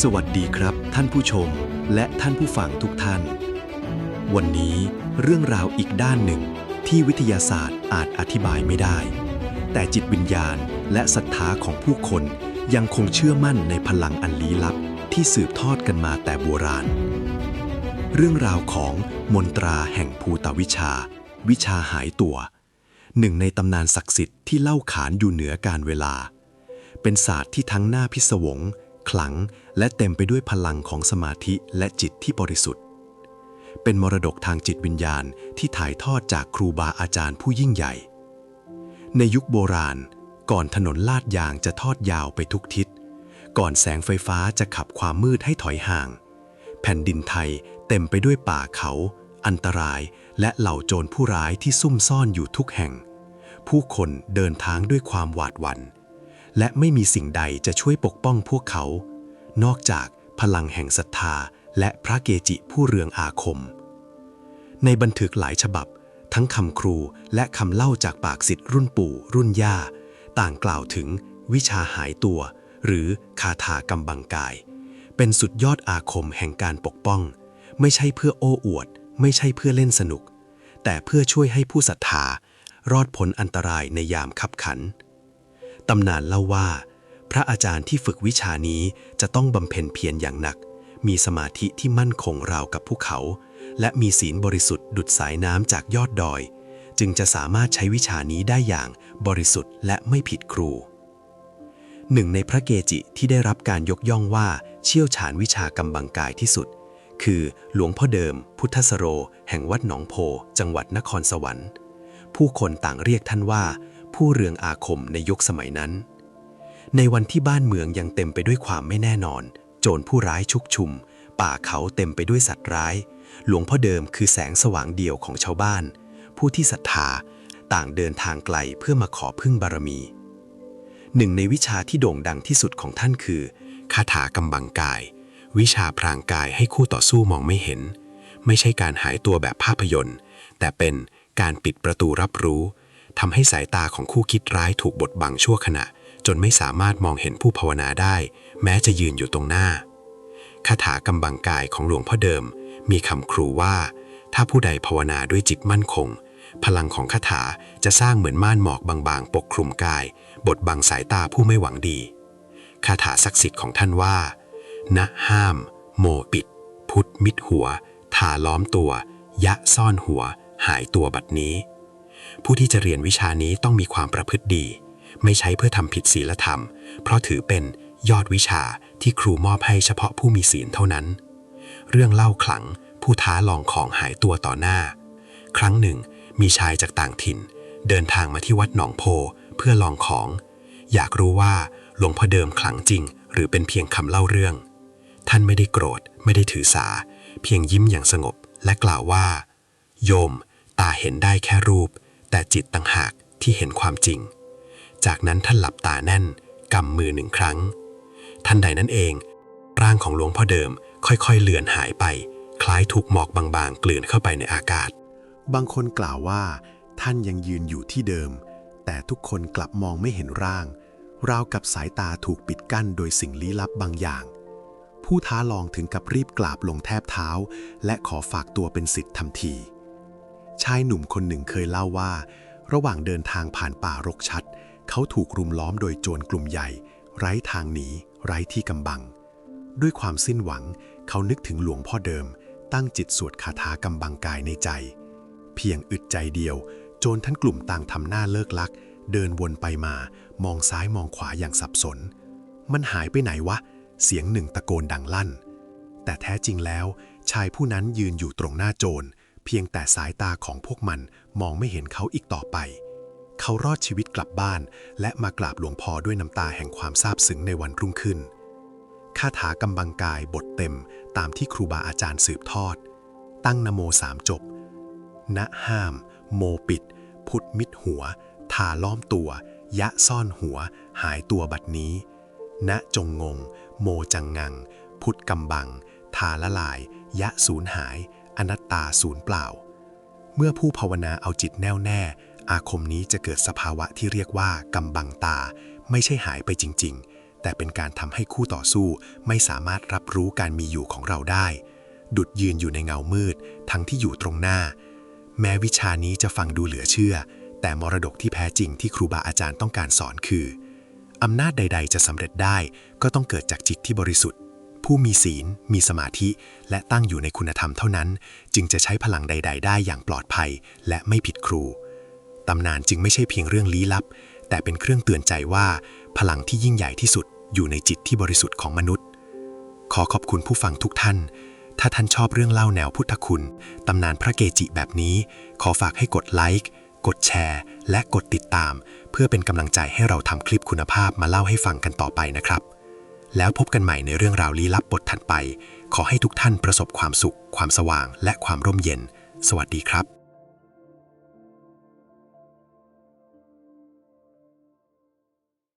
สวัสดีครับท่านผู้ชมและท่านผู้ฟังทุกท่าน วันนี้เรื่องราวอีกด้านหนึ่งที่วิทยาศาสตร์อาจอธิบายไม่ได้ แต่จิตวิญญาณและศรัทธาของผู้คนยังคงเชื่อมั่นในพลังอันลี้ลับที่สืบทอดกันมาแต่โบราณ เรื่องราวของมนตราแห่งภูตวิชา วิชาหายตัว หนึ่งในตำนานศักดิ์สิทธิ์ที่เล่าขานอยู่เหนือการเวลา เป็นศาสตร์ที่ทั้งหน้าพิศวง ขลังและเต็มไปด้วยพลังของสมาธิและจิตที่บริสุทธิ์ เป็นมรดกทางจิตวิญญาณที่ถ่ายทอดจากครูบาอาจารย์ผู้ยิ่งใหญ่ ในยุคโบราณ ก่อนถนนลาดยางจะทอดยาวไปทุกทิศ ก่อนแสงไฟฟ้าจะขับความมืดให้ถอยห่าง แผ่นดินไทยเต็มไปด้วยป่าเขา อันตรายและเหล่าโจรผู้ร้ายที่ซุ่มซ่อนอยู่ทุกแห่ง ผู้คนเดินทางด้วยความหวาดหวัน่น และไม่มีสิ่งใดจะช่วยปกป้องพวกเขา นอกจากพลังแห่งศรัทธาและพระเกจิผู้เรืองอาคม ในบันทึกหลายฉบับ ทั้งคำครูและคำเล่าจากปากสิทธิ์รุ่นปู่ รุ่นย่า ต่างกล่าวถึงวิชาหายตัว หรือคาถากำบังกาย เป็นสุดยอดอาคมแห่งการปกป้อง ไม่ใช่เพื่อโอ้อวด ไม่ใช่เพื่อเล่นสนุก แต่เพื่อช่วยให้ผู้ศรัทธารอดพ้นอันตรายในยามขับขัน ตำนานเล่าว่า พระอาจารย์ที่ฝึกวิชานี้จะต้องบำเพ็ญเพียรอย่างหนัก มีสมาธิที่มั่นคงราวกับภูเขา และมีศีลบริสุทธิ์ดุดสายน้ำจากยอดดอย จึงจะสามารถใช้วิชานี้ได้อย่างบริสุทธิ์และไม่ผิดครูหนึ่งในพระเกจิที่ได้รับการยกย่องว่าเชี่ยวชาญวิชากำบังกายที่สุด คือหลวงพ่อเดิม พุทธสโร แห่งวัดหนองโพ จังหวัดนครสวรรค์ ผู้คนต่างเรียกท่านว่า ผู้เรืองอาคมในยุคสมัยนั้น ในวันที่บ้านเมืองยังเต็มไปด้วยความไม่แน่นอน โจรผู้ร้ายชุกชุม ป่าเขาเต็มไปด้วยสัตว์ร้าย หลวงพ่อเดิมคือแสงสว่างเดียวของชาวบ้าน ผู้ที่ศรัทธาต่างเดินทางไกลเพื่อมาขอพึ่งบารมี หนึ่งในวิชาที่โด่งดังที่สุดของท่านคือคาถากำบังกาย วิชาพรางกายให้คู่ต่อสู้มองไม่เห็น ไม่ใช่การหายตัวแบบภาพยนตร์ แต่เป็นการปิดประตูรับรู้ ทำให้สายตาของคู่คิดร้ายถูกบดบังชั่วขณะ จนไม่สามารถมองเห็นผู้ภาวนาได้ แม้จะยืนอยู่ตรงหน้าคาถากำบังกายของหลวงพ่อเดิม มีคำครูว่า ถ้าผู้ใดภาวนาด้วยจิตมั่นคง พลังของคาถาจะสร้างเหมือนม่านหมอกบางๆ ปกคลุมกาย บดบังสายตาผู้ไม่หวังดีคาถาศักดิ์สิทธิ์ของท่านว่า ณห้าม โมปิด พุทธมิดหัว ทาล้อมตัว ยะซ่อนหัว หายตัวบัดนี้ ผู้ที่จะเรียนวิชานี้ต้องมีความประพฤติดี ไม่ใช้เพื่อทำผิดศีลธรรม เพราะถือเป็นยอดวิชาที่ครูมอบให้เฉพาะผู้มีศีลเท่านั้น เรื่องเล่าขลัง ผู้ท้าลองของหายตัวต่อหน้า ครั้งหนึ่ง มีชายจากต่างถิ่น เดินทางมาที่วัดหนองโพเพื่อลองของ อยากรู้ว่าหลวงพ่อเดิมขลังจริง หรือเป็นเพียงคำเล่าเรื่อง ท่านไม่ได้โกรธ ไม่ได้ถือสา เพียงยิ้มอย่างสงบและกล่าวว่า โยม ตาเห็นได้แค่รูป แต่จิตต่างหากที่เห็นความจริง จากนั้นท่านหลับตาแน่นกำมือหนึ่งครั้ง ทันใดนั้นเอง ร่างของหลวงพ่อเดิมค่อยๆ เลือนหายไป คล้ายถูกหมอกบางๆ กลืนเข้าไปในอากาศ บางคนกล่าวว่า ท่านยังยืนอยู่ที่เดิม แต่ทุกคนกลับมองไม่เห็นร่าง ราวกับสายตาถูกปิดกั้นโดยสิ่งลี้ลับบางอย่าง ผู้ท้าลองถึงกับรีบกราบลงแทบเท้า และขอฝากตัวเป็นสิทธิ์ทันที ชายหนุ่มคนหนึ่งเคยเล่าว่า ระหว่างเดินทางผ่านป่ารกชัด เขาถูกรุมล้อมโดยโจรกลุ่มใหญ่ ไร้ทางหนี ไร้ที่กำบัง ด้วยความสิ้นหวัง เขานึกถึงหลวงพ่อเดิม ตั้งจิตสวดคาถากำบังกายในใจ เพียงอึดใจเดียว โจรทั้งกลุ่มต่างทำหน้าเลิกลัก เดินวนไปมา มองซ้ายมองขวาอย่างสับสน มันหายไปไหนวะ เสียงหนึ่งตะโกนดังลั่น แต่แท้จริงแล้ว ชายผู้นั้นยืนอยู่ตรงหน้าโจร เพียงแต่สายตาของพวกมันมองไม่เห็นเขาอีกต่อไป เขารอดชีวิตกลับบ้าน และมากราบหลวงพ่อด้วยน้ำตาแห่งความซาบซึ้งในวันรุ่งขึ้น คาถากำบังกายบทเต็มตามที่ครูบาอาจารย์สืบทอด ตั้งนโมสามจบ ณห้าม โมปิด พุทธมิดหัว ทาล้อมตัว ยะซ่อนหัว หายตัวบัดนี้ ณจงงง โมจังงัง พุทธกำบัง ทาละลาย ยะสูญหาย อนัตตาสูญเปล่า เมื่อผู้ภาวนาเอาจิตแน่วแน่ อาคมนี้จะเกิดสภาวะที่เรียกว่ากำบังตา ไม่ใช่หายไปจริง ๆ แต่เป็นการทำให้คู่ต่อสู้ไม่สามารถรับรู้การมีอยู่ของเราได้ ดุดยืนอยู่ในเงามืด ทั้งที่อยู่ตรงหน้า แม้วิชานี้จะฟังดูเหลือเชื่อ แต่มรดกที่แท้จริงที่ครูบาอาจารย์ต้องการสอนคืออำนาจใด ๆ จะสำเร็จได้ ก็ต้องเกิดจากจิตที่บริสุทธิ์ ผู้มีศีล มีสมาธิ และตั้งอยู่ในคุณธรรมเท่านั้น จึงจะใช้พลังใด ๆ ได้อย่างปลอดภัย และไม่ผิดครู ตำนานจึงไม่ใช่เพียงเรื่องลี้ลับ แต่เป็นเครื่องเตือนใจว่า พลังที่ยิ่งใหญ่ที่สุดอยู่ในจิตที่บริสุทธิ์ของมนุษย์ ขอขอบคุณผู้ฟังทุกท่าน ถ้าท่านชอบเรื่องเล่าแนวพุทธคุณ ตำนานพระเกจิแบบนี้ ขอฝากให้กดไลค์ กดแชร์ และกดติดตาม เพื่อเป็นกำลังใจให้เราทำคลิปคุณภาพมาเล่าให้ฟังกันต่อไปนะครับ แล้วพบกันใหม่ในเรื่องราวลี้ลับบทถัดไป ขอให้ทุกท่านประสบความสุข ความสว่าง และความร่มเย็น สวัสดีครับ